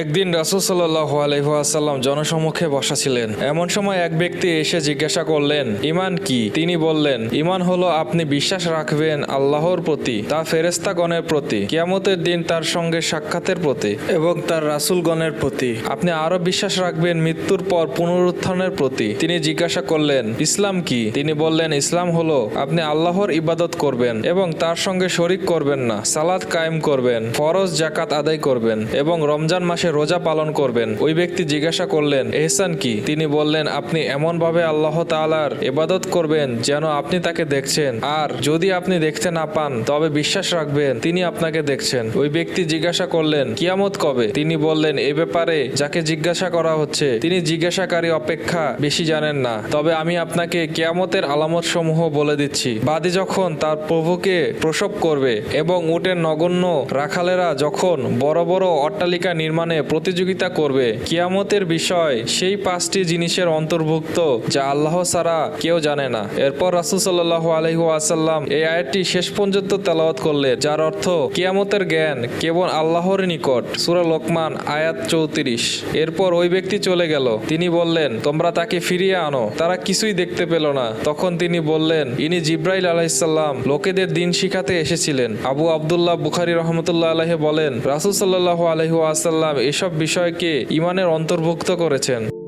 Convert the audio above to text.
একদিন রাসুল সাল্লাহ আলহাসাল্লাম জনসমক্ষে বসা ছিলেন এমন সময় এক ব্যক্তি এসে জিজ্ঞাসা করলেন, ইমান কি? তিনি বললেন, ইমান হলো আপনি বিশ্বাস রাখবেন আল্লাহর প্রতি তার ফেরেস্তাগণের প্রতি, কিয়ামতের দিন তার সঙ্গে সাক্ষাতের প্রতি এবং তার রাসূলগণের প্রতি। আপনি আরও বিশ্বাস রাখবেন মৃত্যুর পর পুনরুত্থানের প্রতি। তিনি জিজ্ঞাসা করলেন, ইসলাম কি? তিনি বললেন, ইসলাম হলো আপনি আল্লাহর ইবাদত করবেন এবং তার সঙ্গে শরিক করবেন না সালাদ কায়েম করবেন, ফরজ জাকাত আদায় করবেন এবং রমজান মাসে রোজা পালন করবেন। ওই ব্যক্তি জিজ্ঞাসা করলেন, এহসান কি? তিনি বললেন, আপনি এমন ভাবে আল্লাহ তালার এবাদত করবেন যেন আপনি তাকে দেখছেন। আর যদি আপনি দেখতে না পান, তবে বিশ্বাস রাখবেন, তিনি আপনাকে দেখছেন। ওই ব্যক্তি জিজ্ঞাসা করলেন, কিয়ামত কবে? তিনি বললেন, এ ব্যাপারে যাকে জিজ্ঞাসা করা হচ্ছে, তিনি জিজ্ঞাসাকারী অপেক্ষা বেশি জানেন না। তবে আমি আপনাকে কিয়ামতের আলামত সমূহ বলে দিচ্ছি। বাদী যখন তার প্রভুকে প্রসব করবে এবং উটের নগণ্য রাখালেরা যখন বড় বড় অট্টালিকা নির্মাণে প্রতিযোগিতা করবে। কিয়ামতের বিষয় সেই পাঁচটি জিনিসের অন্তর্ভুক্ত যা আল্লাহ ছাড়া কেউ জানে না। এরপর রাসুল সাল্লাহ আলহু আসাল্লাম এই আয়াতটি শেষ পর্যন্ত তেলাওয়াত করলেন, যার অর্থ কিয়ামতের জ্ঞান কেবল আল্লাহর নিকট। সুরা লোকমান, আয়াত চৌত্রিশ। এরপর ওই ব্যক্তি চলে গেল। তিনি বললেন, তোমরা তাকে ফিরিয়ে আনো। তারা কিছুই দেখতে পেল না। তখন তিনি বললেন, ইনি জিব্রাইল আলাইসাল্লাম লোকেদের দিন শিখাতে এসেছিলেন। আবু আবদুল্লাহ বুখারি রহমতুল্লাহ আলহে বলেন, রাসুল সাল্লাহ আলহু আসাল্লাম এসব বিষয়কে ইমানের অন্তর্ভুক্ত করেছেন।